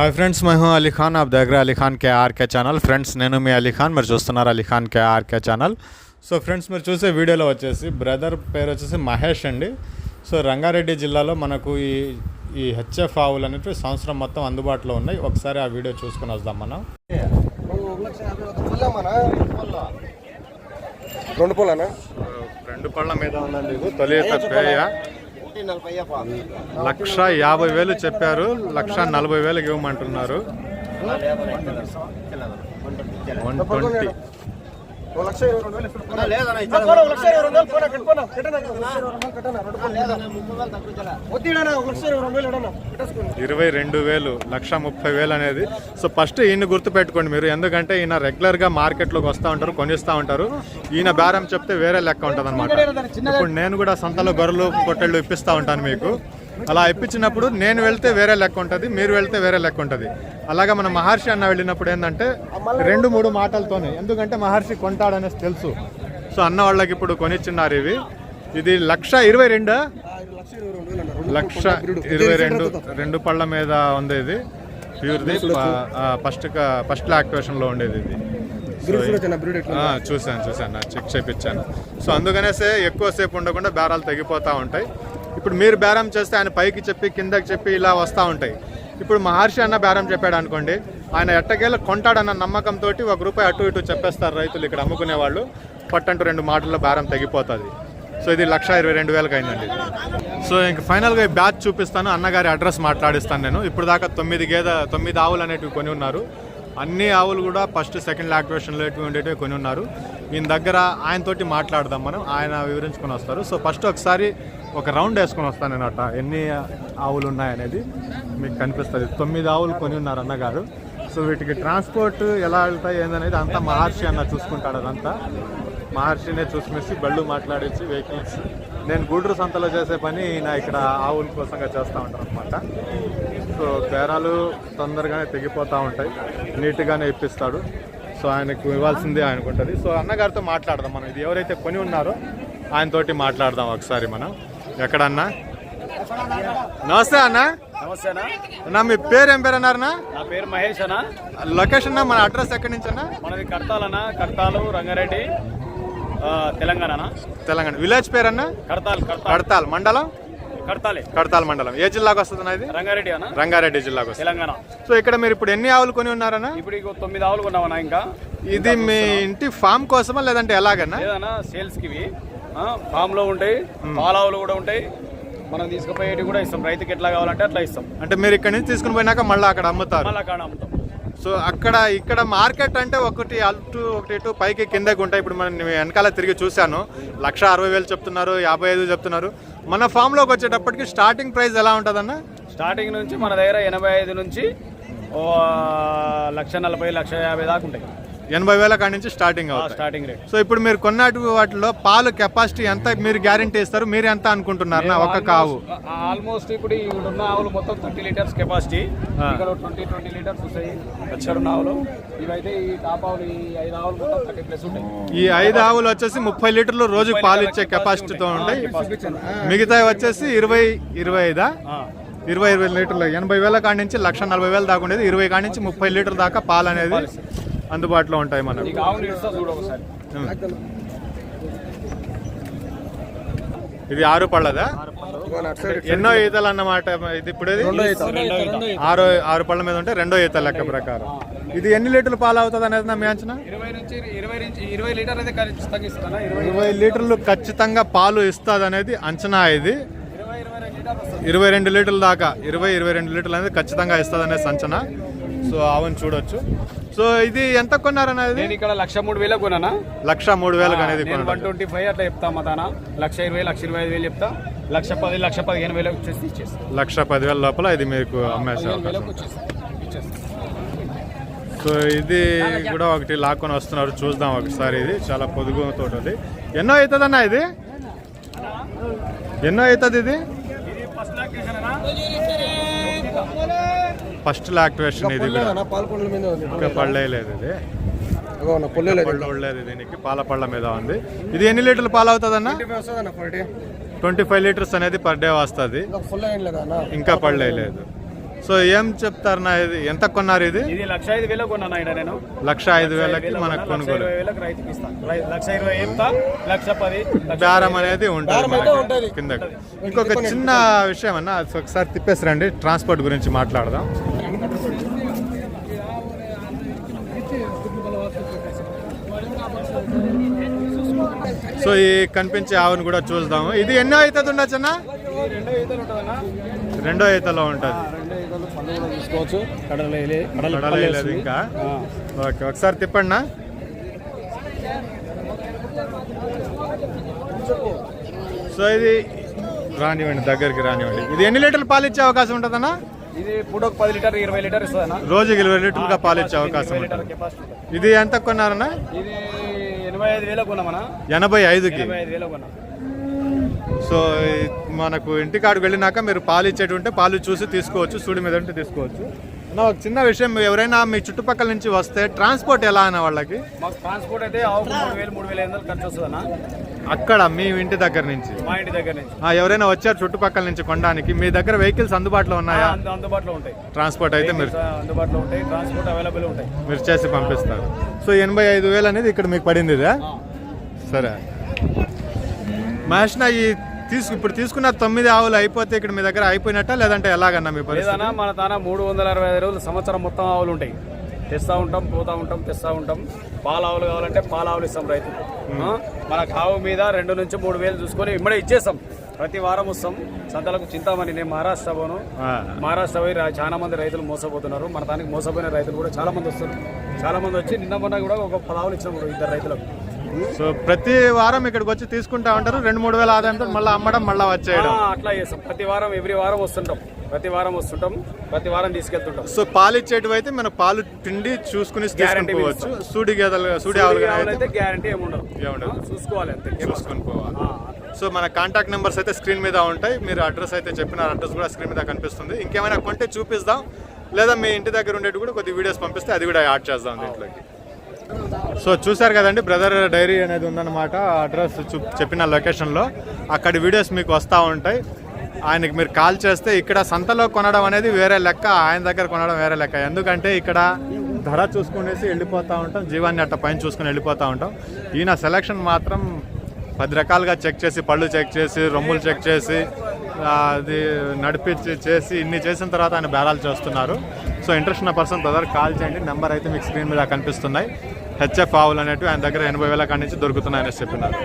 Hi friends మేము అలీ ఖాన్ ఆప్ దగ్గర Ali Khan K R K channel friends నేను మీ అలీ ఖాన్ మీరు చూస్తున్నారు Ali Khan K R K channel so friends మీరు చూసే వీడియోలో వచ్చేసి బ్రదర్ పేరు వచ్చేసి మహేష్ అండి సో రంగారెడ్డి జిల్లాలో మనకు ఈ ఈ హెచ్ఎఫ్ ఆవులు అనేవి సంవత్సరం మొత్తం అందుబాటులో ఉన్నాయి ఒకసారి ఆ వీడియో చూసుకుని వద్దాం మనం రెండు పళ్ళ మీద ఉందండి. తొలి పేయ లక్ష యాభై వేలు చెప్పారు. లక్ష నలభై వేలకు ఇవ్వమంటున్నారు. One twenty. ఒక లక్ష ఇరవై రెండు వేలు ఒక ఇరవై రెండు పోనా. ఇరవై రెండు లక్ష ముప్పై వేలు అనేది. సో ఫస్ట్ ఈయన గుర్తుపెట్టుకోండి మీరు. ఎందుకంటే ఈయన రెగ్యులర్గా మార్కెట్లోకి వస్తూ ఉంటారు కొనిస్తూ ఉంటారు. ఈయన బేరం చెప్తే వేరే లెక్క ఉంటుంది అనమాట ఇప్పుడు నేను కూడా సంతలో గొర్రెలు పొట్టెళ్ళు ఇప్పిస్తూ ఉంటాను మీకు. అలా ఇప్పించినప్పుడు నేను వెళ్తే వేరే లెక్క ఉంటుంది మీరు వెళ్తే వేరే లెక్క ఉంటుంది. అలాగా మన మహర్షి అన్న వెళ్ళినప్పుడు ఏంటంటే రెండు మూడు మాటలతోనే ఎందుకంటే మహర్షి కొంటాడనేసి తెలుసు. సో అన్న వాళ్ళకి ఇప్పుడు కొనిచ్చిన్నారు ఇవి. ఇది లక్ష ఇరవై రెండా? లక్ష ఇరవై రెండు రెండు పళ్ళ మీద ఉంది ఇది. ప్యూర్ది ఫస్ట్ ఫస్ట్ యాక్టివేషన్లో ఉండేది ఇది. చూశాను చూశాను చెక్ చేపించాను సో అందుకనేసే ఎక్కువసేపు ఉండకుండా బేరాలు తగ్గిపోతూ ఉంటాయి. ఇప్పుడు మీరు బేరం చేస్తే ఆయన పైకి చెప్పి కిందకి చెప్పి ఇలా వస్తూ ఉంటాయి. ఇప్పుడు మహర్షి అన్న బేరం చెప్పాడు అనుకోండి ఆయన ఎట్టకేళ్ళ కొంటాడన్న నమ్మకంతో ఒక రూపాయి అటు ఇటు చెప్పేస్తారు రైతులు ఇక్కడ అమ్ముకునే వాళ్ళు పట్టంటూ రెండు మాటల్లో బేరం తగ్గిపోతుంది సో ఇది లక్ష ఇరవై రెండు వేలకు అయిందండి. సో ఇంక ఫైనల్గా ఈ బ్యాచ్ చూపిస్తాను అన్నగారి అడ్రస్ మాట్లాడిస్తాను నేను. ఇప్పుడు దాకా తొమ్మిది గేదె తొమ్మిది ఆవులు అనేటివి కొని ఉన్నారు. అన్ని ఆవులు కూడా ఫస్ట్ సెకండ్ యాక్టివేషన్ లేటివి ఉండేటివి కొని ఉన్నారు. ఈయన దగ్గర ఆయనతోటి మాట్లాడదాం మనం. ఆయన వివరించుకొని వస్తారు. సో ఫస్ట్ ఒకసారి ఒక రౌండ్ వేసుకొని వస్తాను నేను అట్ట ఎన్ని ఆవులు ఉన్నాయనేది మీకు కనిపిస్తుంది. తొమ్మిది ఆవులు కొని ఉన్నారు అన్నగారు. సో వీటికి ట్రాన్స్పోర్ట్ ఎలా వెళ్తాయి ఏందనేది అంతా మహర్షి అన్న చూసుకుంటాడు అదంతా. మహర్షినే చూసుకునేసి బళ్ళు మాట్లాడించి వెహికల్స్. నేను గూడూరు సంతలో చేసే పని నా ఇక్కడ ఆవుల కోసంగా చేస్తూ ఉంటాను అనమాట సో బేరాలు తొందరగానే తెగిపోతూ ఉంటాయి. నీట్గానే ఇప్పిస్తాడు. సో ఆయనకు ఇవ్వాల్సిందే ఆయనకు ఉంటుంది సో అన్నగారితో మాట్లాడదాం మనం. ఇది ఎవరైతే కొని ఉన్నారో ఆయనతోటి మాట్లాడదాం ఒకసారి మనం. ఎక్కడన్నా? నమస్తే అన్న. నమస్తేనా? అన్న మీ పేరు ఏం పేరు అన్నారన్నా నా పేరు మహేష్ అన్న. లొకేషన్ మన అడ్రస్ ఎక్కడి నుంచి అన్న? మనది కడతాలన్న కడతాలు రంగారెడ్డి ఆ, తెలంగాణనా? తెలంగాణ. విలేజ్ పేరు అన్న కడతాల్. కడతాల్ మండలం? కడతాలే. కడతాల్ మండలం. ఏ జిల్లాకు వస్తుంది ఇది? రంగారెడ్డి అన్న? రంగారెడ్డి జిల్లాకు వస్తుంది. తెలంగాణ. సో ఇక్కడ మీరు ఇప్పుడు ఎన్ని ఆవులు కొని ఉన్నారన్న? ఇప్పుడు ఇక తొమ్మిది ఆవులు కొన్నామన్నా ఇంకా. ఇది మీ ఇంటి ఫామ్ కోసమా లేదంటే ఎలాగన్నా? ఏదన్నా సేల్స్కి ఇవి. ఆ, ఫామ్లో ఉంటాయి పాల ఆవులు కూడా ఉంటాయి. మనం తీసుకుపోయేటి కూడా ఇస్తాం. రైతుకి ఎట్లా కావాలంటే అట్లా ఇస్తాం. అంటే మీరు ఇక్కడ నుంచి తీసుకుని పోయినాక మళ్ళీ అక్కడ అమ్ముతారు. మళ్ళీ కాడ అమ్ముతాం. సో అక్కడ ఇక్కడ మార్కెట్ అంటే ఒకటి అటు ఒకటి ఇటు పైకి కిందకి ఉంటాయి. ఇప్పుడు మనం వెనకాల తిరిగి చూశాను. లక్ష అరవై వేలు చెప్తున్నారు యాభై ఐదు చెప్తున్నారు. మన ఫామ్లోకి వచ్చేటప్పటికి స్టార్టింగ్ ప్రైస్ ఎలా ఉంటుందన్న? స్టార్టింగ్ నుంచి మన దగ్గర ఎనభై ఐదు నుంచి లక్ష నలభై లక్ష యాభై దాకా ఉంటాయి. ఎనభై వేల కాడి నుంచి స్టార్టింగ్ ఆ, అవుతాయి. స్టార్టింగ్ రేట్ సో ఇప్పుడు మీరు కొన్నటి వాటిలో పాలు కెపాసిటీ ఎంత? మీరు గ్యారంటీ ఇస్తారు. మీరు ఎంత అనుకుంటున్నారు? నా ఒక కావు. ఆల్మోస్ట్ ఇప్పుడు ఉన్న ఆవులు మొత్తం థర్టీ లీటర్స్ కెపాసిటీ ఇక్కడ ట్వంటీ ట్వంటీ లీటర్స్ వస్తాయి. ఉన్న ఆవులు. ఇవైతే ఈ టాప్ ఆవులు ఈ ఐదు ఆవులు మొత్తం థర్టీ ప్లస్ ఉంటాయి. ఈ ఐదు ఆవులు వచ్చేసి ముప్పై లీటర్లు రోజుకి పాలు ఇచ్చే కెపాసిటీతో ఉంటాయి. మిగతా వచ్చేసి ఇరవై ఇరవై ఐదా? ఇరవై ఇరవై లీటర్లు. ఎనభై వేల కాడి నుంచి లక్ష నలభై వేల దాకా ఉండేది. ఇరవై కాడి నుంచి ముప్పై లీటర్ దాకా పాలు అనేది అందుబాటులో ఉంటాయి మనకు. ఒకసారి. ఇది ఆరు పళ్ళదా? ఎన్నో ఈతలు అన్నమాట ఇది ఇప్పుడు ఆరో ఆరు పళ్ళ మీద ఉంటే రెండో ఈత లెక్క ప్రకారం. ఇది ఎన్ని లీటర్లు పాలు అవుతుంది అనేది నా మీ అంచనా? ఇరవై లీటర్లు ఖచ్చితంగా పాలు ఇస్తుంది అనేది అంచనా ఇది. ఇరవై రెండు లీటర్ల దాకా ఇరవై ఇరవై రెండు లీటర్లు అనేది ఖచ్చితంగా ఇస్తుంది అనేది అంచనా. సో ఆవును చూడొచ్చు. సో ఇది ఎంత కొన్నారన్నది నేను ఇక్కడ లక్ష మూడు వేలకు కొన్నానా? లక్ష మూడు వేలకు అనేది నేను వన్ ట్వంటీ ఫైవ్ అట్లా చెప్తా మా తాన. లక్ష ఇరవై లక్ష ఇరవై ఐదు వేలు చెప్తా. లక్ష పది లక్ష పదిహేను వేలకు వచ్చేసి లక్ష పదివేల లోపల ఇది మీకు అమ్మేసే అవకాశం సో ఇది కూడా ఒకటి లాక్కొని వస్తున్నారు. చూద్దాం ఒకసారి ఇది. చాలా పొదుగుతో ఉంది ఎన్నో అవుతుందన్న ఇది? ఎన్నో అవుతుంది ఇది? ఇది ఫస్ట్ యాక్టివేషన్ ఇది ఇంకా పడలేదు ఇది. దీనికి. పాల పళ్ళ మీద ఉంది. ఇది ఎన్ని లీటర్లు పాలు అవుతుందన్న? ట్వంటీ ఫైవ్ లీటర్స్ అనేది పర్ డే వస్తుంది. ఇంకా పడలేదు సో ఏం చెప్తారు నా ఇది? ఎంత కొన్నారు ఇది? ఇది లక్ష ఐదు వేలకు కొన్నాను ఆయన నేను. లక్ష ఐదు వేలకి మనకు కొనుగోలు. లక్ష ఇరవై లక్ష పది బేరం అనేది ఉంటుంది బేరం అయితే ఉంటది. కింద ఇంకొక చిన్న విషయం అన్న అది ఒకసారి తిప్పేసి రండి. ట్రాన్స్పోర్ట్ గురించి మాట్లాడదాం. సో ఈ కనిపించే ఆవును కూడా చూద్దాము. ఇది ఎన్నో అవుతుంది ఉండొచ్చన్న ఈ రెండో ఈతలు ఉంటుంది. ఇంకా. ఓకే ఒకసారి తిప్పండి సో ఇది రానివ్వండి దగ్గరికి రానివ్వండి. ఇది ఎన్ని లీటర్లు పాలు ఇచ్చే అవకాశం ఉంటుందన్నా? ఇది పూటకు పది లీటర్ ఇరవై లీటర్ ఇస్తుందన్నా. రోజుకి ఇరవై లీటర్లుగా పాలు ఇచ్చే అవకాశం ఇరవై లీటర్ ఉంటుంది. కెపాసిటీ ఉంటుంది. ఇది ఎంత కొన్నారన్నా? ఇది ఎనభై ఐదు వేలకు కొన్నామన్నా. ఎనభై ఐదుకి? ఎనభై ఐదు వేలకు కొన్నాం. సో ఈ మనకు ఇంటికాడికి వెళ్ళినాక మీరు పాలు ఇచ్చేటి ఉంటే పాలు చూసి తీసుకోవచ్చు సూడి మీద ఉంటే తీసుకోవచ్చు. ఒక చిన్న విషయం ఎవరైనా మీ చుట్టుపక్కల నుంచి వస్తే ట్రాన్స్పోర్ట్ ఎలా అన్న వాళ్ళకి? మాకు ట్రాన్స్పోర్ట్ అయితే మూడు వేలు మూడు వేల ఐదు వందలు ఖర్చు వస్తుందన్నా అక్కడ మీ ఇంటి దగ్గర నుంచి? మా ఇంటి దగ్గర నుంచి. ఆ, ఎవరైనా వచ్చారు చుట్టుపక్కల నుంచి కొనడానికి? మీ దగ్గర వెహికల్స్ అందుబాటులో ఉన్నాయా? అందు- అందుబాటులో ఉంటాయి. ట్రాన్స్పోర్ట్ అయితే మీరు అందుబాటులో ఉంటాయి. ట్రాన్స్పోర్ట్ అవైలబుల్ ఉంటాయి. మీరు చేసి పంపిస్తారు. సో ఎనభై ఐదు వేలు అనేది ఇక్కడ మీకు పడింది ఇదా? సరే. మహేష్ ఈ తీసుకు ఇప్పుడు తీసుకున్న తొమ్మిది ఆవులు అయిపోతే ఇక్కడ మీ దగ్గర అయిపోయినట్టా? లేదంటే ఎలాగన్నా మీ పరిస్థితి? లేదన్నా మన తాన మూడు వందల అరవై ఐదు రోజులు సంవత్సరం మొత్తం ఆవులు ఉంటాయి. తెస్తా ఉంటాం పోతా ఉంటాం తెస్తా ఉంటాం. పాల ఆవులు కావాలంటే పాల ఆవులు ఇస్తాం రైతు మనకు ఆవు మీద రెండు నుంచి మూడు వేలు చూసుకొని ఇమ్మడే ఇచ్చేస్తాం. ప్రతి వారం వస్తాం. సంతలకు చింతామణి నేను మహారాష్ట్ర పోను. మహారాష్ట్ర పోయి రా- చాలా మంది రైతులు మోసపోతున్నారు. మన దానికి మోసపోయిన రైతులు కూడా చాలా మంది వస్తారు చాలా మంది వచ్చి నిన్న మొన్న కూడా ఒక పదావులు ఇచ్చినాం కూడా ఇద్దరు రైతులకు. సో ప్రతి వారం ఇక్కడికి వచ్చి తీసుకుంటా ఉంటారు. రెండు మూడు వేల ఆదాయంతో మళ్ళీ అమ్మడం మళ్ళీ వచ్చేయడం. అట్లా చేస్తాం. ప్రతి వారం ఎవ్రీ వారం వస్తుంటాం. ప్రతి వారం వస్తుంటాం. ప్రతి వారం తీసుకెళ్తుంటాం. సో పాలు ఇచ్చేటివి అయితే మనం పాలు పిండి చూసుకుని Guarantee తీసుకోవచ్చు సూడి గేదెలు సూడి ఆవులు అయితే గ్యారంటీ ఏముండదు. ఏముండదు. చూసుకోవాలి అంతే. చూసుకొని పోవాలి. సో మన కాంటాక్ట్ నెంబర్స్ అయితే స్క్రీన్ మీద ఉంటాయి. మీరు అడ్రస్ అయితే చెప్పిన అడ్రస్ కూడా స్క్రీన్ మీద కనిపిస్తుంది. ఇంకేమైనా కొంటే చూపిస్తాం లేదా మీ ఇంటి దగ్గర ఉండేటి కూడా కొద్ది వీడియోస్ పంపిస్తే అది కూడా యాడ్ చేద్దాం దీంట్లోకి. సో చూశారు కదండి బ్రదర్ డైరీ అనేది ఉందన్నమాట. అడ్రస్ చూ చెప్పిన లొకేషన్లో. అక్కడ వీడియోస్ మీకు వస్తూ ఉంటాయి. ఆయనకి మీరు కాల్ చేస్తే ఇక్కడ సంతలో కొనడం అనేది వేరే లెక్క ఆయన దగ్గర కొనడం వేరే లెక్క. ఎందుకంటే ఇక్కడ ధర చూసుకునేసి వెళ్ళిపోతూ ఉంటాం జీవాన్ని అట్ట పైన చూసుకుని వెళ్ళిపోతూ ఉంటాం. ఈయన సెలక్షన్ మాత్రం పది రకాలుగా చెక్ చేసి పళ్ళు చెక్ చేసి రొమ్ములు చెక్ చేసి అది నడిపించి చేసి ఇన్ని చేసిన తర్వాత ఆయన బేరాలు చేస్తున్నారు. సో ఇంట్రెస్ట్ ఉన్న పర్సన్ బ్రదర్ కాల్ చేయండి. నెంబర్ అయితే మీకు స్క్రీన్ మీద కనిపిస్తున్నాయి. హెచ్ఎఫ్ ఆవులు అనేటివి ఆయన దగ్గర ఎనభై వేల కాడి నుంచి దొరుకుతున్నాయని చెప్పినారు.